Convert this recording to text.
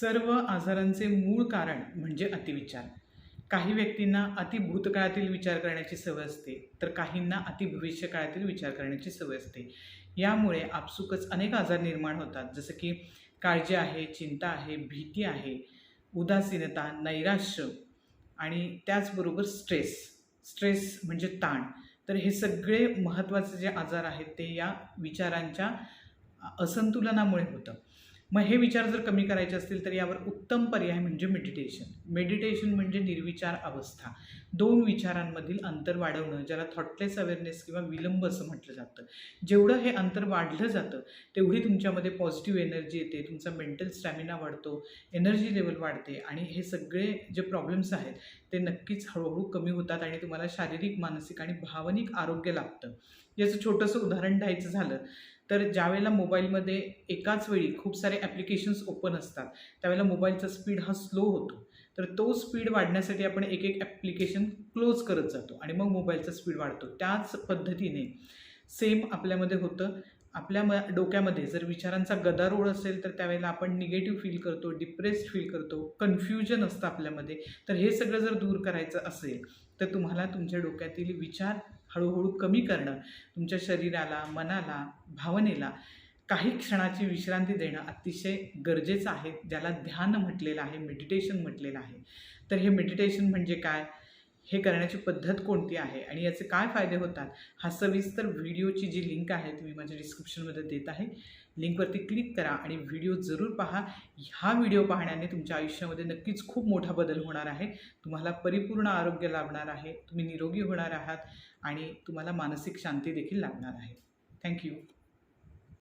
सर्व आजारांचे मूळ कारण म्हणजे अतिविचार. काही व्यक्तींना अति भूतकाळातील विचार करण्याची सवय असते तर काहींना अति भविष्यकाळातील विचार करण्याची सवय असते. यामुळे आपसुकच अनेक आजार निर्माण होतात जसं की काळजी आहे चिंता आहे भीती आहे उदासीनता नैराश्य आणि त्याचबरोबर स्ट्रेस. स्ट्रेस म्हणजे ताण. तर हे सगळे महत्त्वाचे जे आजार आहेत ते या विचारांच्या असंतुलनामुळे होतं. मग हे विचार जर कमी करायचे असतील तर यावर उत्तम पर्याय म्हणजे मेडिटेशन मेडिटेशन म्हणजे निर्विचार अवस्था. दोन विचारांमधील अंतर वाढवणं ज्याला थॉटलेस अवेअरनेस किंवा विलंब असं म्हटलं जातं. जेवढं हे अंतर वाढलं जातं तेवढी तुमच्यामध्ये पॉझिटिव्ह एनर्जी येते तुमचा मेंटल स्टॅमिना वाढतो एनर्जी लेवल वाढते आणि हे सगळे जे प्रॉब्लेम्स आहेत ते नक्कीच हळूहळू कमी होतात आणि तुम्हाला शारीरिक मानसिक आणि भावनिक आरोग्य लाभतं. याचं छोटंसं उदाहरण द्यायचं झालं तर ज्यावेळेला मोबाईलमध्ये एकाच वेळी खूप सारे ॲप्लिकेशन्स ओपन असतात त्यावेळेला मोबाईलचा स्पीड हा स्लो होतो. तर तो स्पीड वाढण्यासाठी आपण एक एक ॲप्लिकेशन क्लोज करत जातो आणि मग मोबाईलचा स्पीड वाढतो. त्याच पद्धतीने सेम आपल्यामध्ये होतं आपल्या म डोक्यामध्ये जर विचारांचा गदारोळ असेल तर त्यावेळेला आपण निगेटिव्ह फील करतो डिप्रेस्ड फील करतो कन्फ्युजन असतं आपल्यामध्ये. तर हे सगळं जर दूर करायचं असेल तर तुम्हाला तुमच्या डोक्यातील विचार हळूहळू कमी करणं तुमच्या शरीराला मनाला भावनेला काही क्षणाची विश्रांती देणं अतिशय गरजेचं आहे ज्याला ध्यान म्हटलेलं आहे मेडिटेशन म्हटलेलं आहे. तर हे मेडिटेशन म्हणजे काय? हे करण्याची पद्धत कोणती आहे आणि याचे काय फायदे होतात हा सविस्तर व्हिडिओची जी लिंक आहे ती मी माझ्या डिस्क्रिप्शनमध्ये देत आहे. लिंकवरती क्लिक करा आणि व्हिडिओ जरूर पहा. हा व्हिडिओ पाहण्याने तुमच्या आयुष्यामध्ये नक्कीच खूप मोठा बदल होणार आहे. तुम्हाला परिपूर्ण आरोग्य लाभणार आहे. तुम्ही निरोगी होणार आहात आणि तुम्हाला मानसिक शांती देखील लाभणार आहे. थँक्यू